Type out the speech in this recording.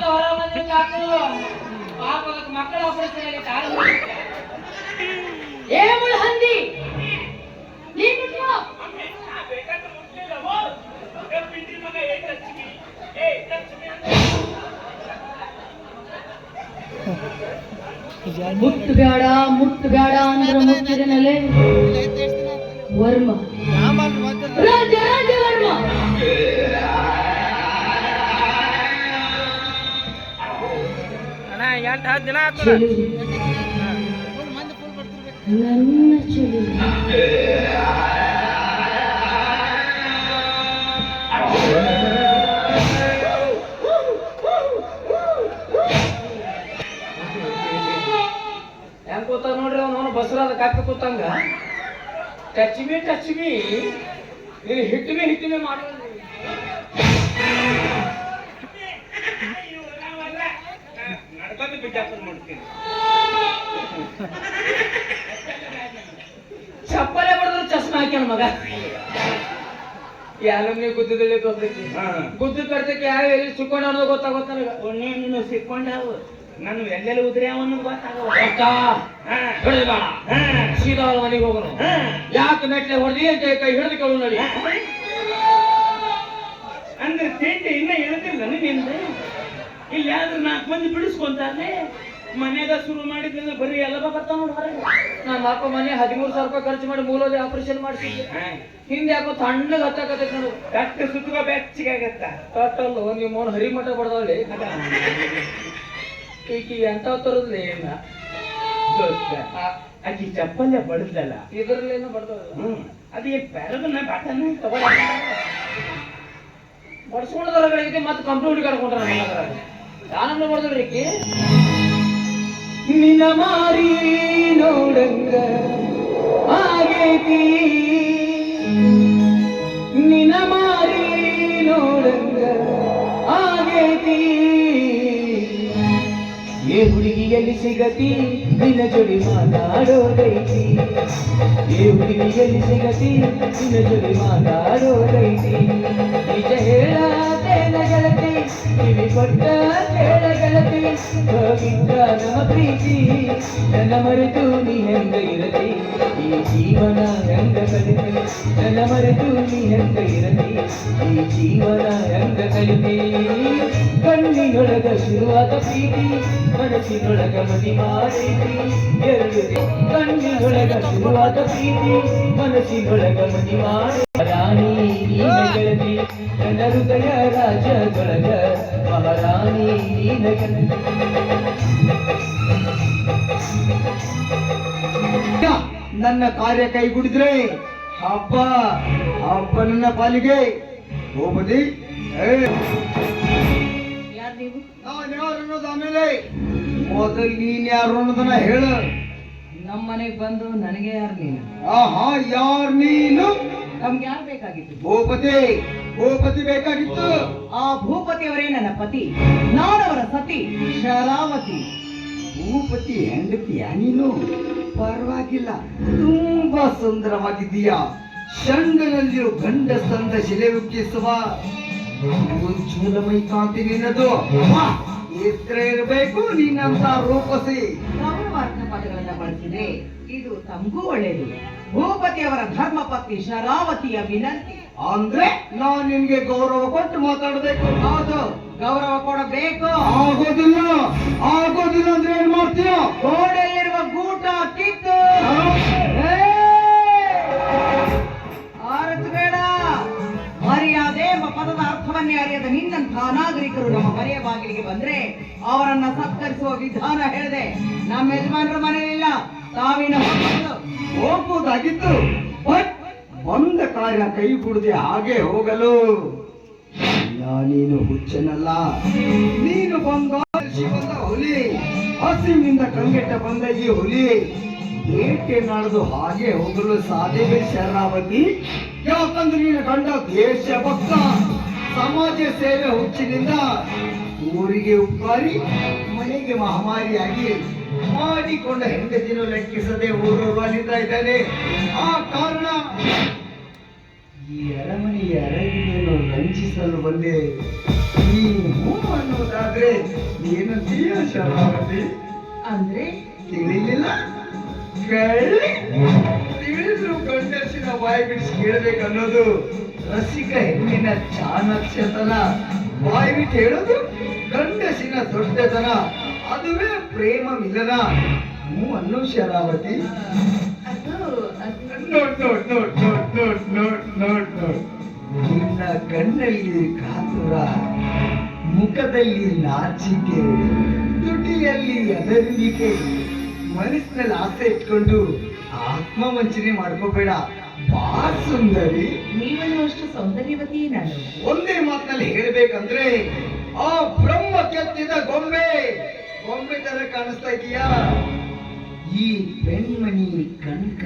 ಇವತ್ತು ಹೊರ ಬಂದಿದ್ದ ಹಾಕು ಪಾಪ ಮಕ್ಕಳ ಆಪರೇಷನ್ ಆಗೈತೆ ಆರು ಹಂದಿ. ಮುಟ್ಟು ಬೇಡ ಮುತ್ತು ಬೇಡ ಅಂದ್ರೆ ಮುಟ್ಟಿದನಲ್ಲೇ ವರ್ಮ. ರಾಜ ರಾಜ ಹತ್ತು ದಿನ ಚೆಲುವು ನನ್ನ ಚೆಲುವು ಹೆಂಗ್ ಕೂತ ನೋಡ್ರಿ ಅವನು? ಬಸರಾದ ಕಾಪಿ ಕೂತಂಗ. ಟಚ್ ಬಿ ಟಚ್ ಬಿ ನೀನು ಹಿಟ್ಟು ಹಿಟ್ಟು ಯಾಲಮ್ನಿ ಗುದ್ದಿದಲ್ಲಿ ಗೊತ್ತೈತಿ ಗುದ್ದು ಕರ್ತಕ್ಕೆ ಯಾವ ಎಲ್ಲಿ ಸಿಕ್ಕೊಂಡು ಅನ್ನೋದು ಗೊತ್ತಾಗೋತ್ತ ನನಗೆ? ನೀನು ಸಿಕ್ಕೊಂಡ ನಾನು ಎಲ್ಲೆಲ್ಲಿ ಉದ್ರಿ ಅವನು ಬೇಡ. ಸೀದಾ ಅವ್ರ ಮನೆಗೆ ಹೋಗೋಣ ಯಾಕೆ ಮೆಟ್ಲೆ ಹೊಡೆದಿ ಅಂತ ಕೈ ಹಿಡಿದು ಕೇಳು ನೋಡಿ. ಅಂದ್ರೆ ತಿಂಡಿ ಇನ್ನ ಇಳಿದಿಲ್ಲ ನಿಂದ ಇಲ್ಲಿ ಯಾವ್ದು ನಾಲ್ಕು ಮಂದಿ ಬಿಡಿಸ್ಕೊಂತಾನೆ ಮನೆಯಾಗ ಶುರು ಮಾಡಿದ್ರೆ ಬರೀ ಎಲ್ಲ ಬರ್ತಾವ ನೋಡಿ ಹೊರಗೆ. ನಾನು ಅಪ್ಪ ಮನೆ ಹದಿಮೂರು ಸಾವಿರ ರೂಪಾಯಿ ಖರ್ಚು ಮಾಡಿ ಮೂಲೋದಿ ಆಪರೇಷನ್ ಮಾಡಿಸಿದ್ದೆ. ಹಿಂದೆ ಯಾಕೋ ತಣ್ಣಗೆ ಹತ್ತಕತ್ತೈತೆ ನೋಡು. ಕಟ್ಟು ಬೆಚ್ಚಿಗೆ ಆಗತ್ತೆ. ಕಟ್ಟಲ್ಲ ನೀವು ಮೋನ್ ಹರಿಮಠ ಬಡ್ದವಲ್ಲಿ ಈಕಿ ಎಂತ ತರದ್ಲಿ ಏನ? ಅಕ್ಕಿ ಚಪ್ಪಲ್ಲೆ ಬಡದಲ್ಲ ಇದ್ರಲ್ಲೇನು ಬಡದಲ್ಲ ಅದೇ ಬೆರದನ್ನ ಬಾಟನ ತಗೊಳ ಬಡ್ಸ್ಕೊಂಡದ್ರಾಗೈತಿ ಮತ್ತೆ ಕಂಪ್ಯೂಟರ್ ಕಡ್ಕೊಂಡ್ರ ಯಾನಂದ್ರೆ ಬಡದ್ರಿ ಈಕಿ? ನಿನ್ನ ಮಾರಿ ನೋಡಂಗ ಆಗೈತಿ. ನಿನ್ನ ಮಾರಿ ನೋಡಂಗ ಆಗೈತಿ. ಏ ಹುಡುಗಿಯಲ್ಲಿ ಸಿಗತಿ, ನಿನ್ನ ಜೋಡಿ ಮಾತಾಡೋದೈತಿ. ಏ ಹುಡುಗಿಯಲ್ಲಿ ಸಿಗತಿ, ನಿನ್ನ ಜೋಡಿ ಮಾತಾಡೋದೈತಿ. ನಿಜ ಹೇಳತೇನ ಗೆಳತಿ ಕಿವಿ ಕೊಟ್ಟ ಕೇಳ ಗೆಳತಿ ಹೋಗಿದ್ದ ನಮ್ಮ ಪ್ರೀತಿ. ನನ್ನ ಮರೆತು ನೀ ಹೆಂಗ ಇರತಿ? ಈ ಜೀವನ ಹೆಂಗ ಕಲಿತೆ? ನನ್ನ ಮರೆತು ನೀ ಹೆಂಗ ಇರತಿ? ಈ ಜೀವನ ಹೆಂಗ ಕಲಿತೆ? ಕಣ್ಣಿನೊಳಗ ಶುರುವಾದ ಪ್ರೀತಿ, ಮನಸ್ಸಿನೊಳಗ ಮದಿ ಮಾರೀತಿ ಎರಡು ಕಣ್ಣಿನೊಳಗ ಶುರುವಾದ ಪ್ರೀತಿ, ಮನಸ್ಸಿನೊಳಗ ಮದಿ ಮಾಡಿ ರಾಣಿ ಗೆಳತಿ ನನ್ನ ಹೃದಯ ರಾಜದೊಳಗ ಮಹಾರಾಣಿ ನನ್ನ ಕಾರ್ಯ ಕೈಗೂಡಿದ್ರೆ ಹಬ್ಬ ಹಬ್ಬ ನನ್ನ ಪಾಲಿಗೆ. ಹೋಗದಿ? ಯಾರು ನೀವು? ನಾನು ಯಾರು ಅನ್ನೋದು ಆಮೇಲೆ ಮೊದಲು ನೀನ್ ಯಾರು ಅನ್ನೋದನ್ನ ಹೇಳ. ನಮ್ಮ ಮನೆಗೆ ಬಂದು ನನಗೆ ಯಾರು ನೀನು? ಆಹಾ ಯಾರು ನೀನು? ನಮ್ಗೆ ಯಾರು ಬೇಕಾಗಿತ್ತು ಭೂಪತಿ ಭೂಪತಿ ಬೇಕಾಗಿತ್ತು. ಆ ಭೂಪತಿಯವರೇ ನನ್ನ ಪತಿ ನಾನವರ ಸತಿ ಶರಾವತಿ. ಭೂಪತಿ ಹೆಂಡತಿಯ ನೀನು? ಪರವಾಗಿಲ್ಲ ತುಂಬಾ ಸುಂದರವಾಗಿದ್ದೀಯಾ. ಶಂಗನಲ್ಲಿರೋ ಗಂಡ ಸಂದ ಶಿಲೆ ಉಕ್ಕಿಸುವ ಒಂಚೂಲ ಮೈ ಕಾಂತಿ ನಿನ್ನದು. ಇದ್ರೆ ಇರಬೇಕು ನೀನಂತ ರೂಪಸಿ. ಗೌರವಾರ್ಥ ಇದು ತಮಗೂ ಒಳ್ಳೆಯದು ಭೂಪತಿಯವರ ಧರ್ಮ ಪತ್ನಿ ಶರಾವತಿಯ ವಿನಂತಿ. ಅಂದ್ರೆ ನಾನು ನಿಮ್ಗೆ ಗೌರವ ಕೊಟ್ಟು ಮಾತಾಡಬೇಕು. ಹೌದು ಗೌರವ ಕೊಡಬೇಕು. ಆಗೋದಿಲ್ಲ ಆಗೋದಿಲ್ಲ ಅಂದ್ರೆ ಏನ್ ಮಾಡ್ತೀಯ? ಗೋಡೆಯಲ್ಲಿರುವ ಗೂಟ ಕಿತ್ತು. ಬೇಡ ಮರ್ಯಾದೆ ಎಂಬ ಪದದ ಅರ್ಥವನ್ನೇ ಅರಿಯದ ನಿನ್ನಂಥ ನಾಗರಿಕರು ನಮ್ಮ ಮನೆಯ ಬಾಗಿಲಿಗೆ ಬಂದ್ರೆ ಅವರನ್ನ ಸತ್ಕರಿಸುವ ವಿಧಾನ ಹೇಳಿದೆ. ನಮ್ಮ ಯಜಮಾನರ ಮನೆಯಲ್ಲಿಲ್ಲ ತಾವಿನ ಹೋಗುವುದಾಗಿತ್ತು ಬಂದ ಕಾರ್ಯ ಕೈಗೂಡದೆ ಹಾಗೆ ಹೋಗಲು. ನೀನು ಹುಚ್ಚನಲ್ಲ. ನೀನು ಬಂದ ಹುಲಿ. ಹಸಿವಿನಿಂದ ಕಂಗೆಟ್ಟ ಬಂದ ಈ ಹುಲಿ. ಏಕೆ ನಡೆದು ಹಾಗೆ ಹೋಗಲು ಸಾಧ್ಯವೇ ಶರಣಾವತಿ ಯಾಕಂದ್ರೆ ನೀನು ಕಂಡ ದೇಶ ಭಕ್ತ ಸಮಾಜ ಸೇವೆ ಹುಚ್ಚಿನಿಂದ ಊರಿಗೆ ಉಪ್ಪಾರಿ, ಮನೆಗೆ ಮಹಾಮಾರಿಯಾಗಿ ಮಾಡಿಕೊಂಡ ಹೆಂಡತಿನ ಲೆಕ್ಕಿಸದೆ ಊರು ಅಲಿತಾ ಇದ್ದಾನೆ. ಆ ಕಾರಣ ಈ ಅರಮನೆಯ ಅರಗಿಯನ್ನು ರಂಜಿಸಲು ಬಂದೆ. ಈ ಹೂ ಅನ್ನೋದಾದ್ರೆ ಏನಂತೀಯ ಶರಾವತಿ ಅಂದ್ರೆ? ತಿಳಿಲಿಲ್ಲ. ತಿಳಿದ್ರು ಗಂಡಸಿನ ಬಾಯಿ ಬಿಡಿಸಿ ಕೇಳಬೇಕನ್ನೋದು ರಸಿಕ ಹೆಣ್ಣಿನ ಚಾಣಕ್ಷತನ. ಬಾಯಿ ಬಿಟ್ಟು ಹೇಳೋದು ಗಂಡಸಿನ ದೊಡ್ಡತನ. ಅದುವೇ ಪ್ರೇಮ ಮಿಲನ ಅನ್ನು ಶರಾವತಿ. ನಿನ್ನ ಕಣ್ಣಲ್ಲಿ ಕಾತುರ ಮುಖದಲ್ಲಿ ನಾಚಿಕೆ ತುಟಿಯಲ್ಲಿ ಅದರುವಿಕೆ ಮನಸ್ಸಿನಲ್ಲಿ ಆಸೆ ಇಟ್ಕೊಂಡು ಆತ್ಮ ವಂಚನೆ ಮಾಡ್ಕೋಬೇಡ. ಬಾ ಸುಂದರಿ. ನೀವನ್ನೂ ಅಷ್ಟು ಸೌಂದರ್ಯವತಿ ನಾನು. ಒಂದೇ ಮಾತಿನಲ್ಲಿ ಹೇಳಬೇಕಂದ್ರೆ ಆ ಬ್ರಹ್ಮ ಕೆತ್ತಿದ ಗೊಂಬೆ ತರ ಕಾಣಿಸ್ತಾ ಇದೀಯಾ? ಈ ಪೆಣ್ಮಣಿ ಕಣ್ಕ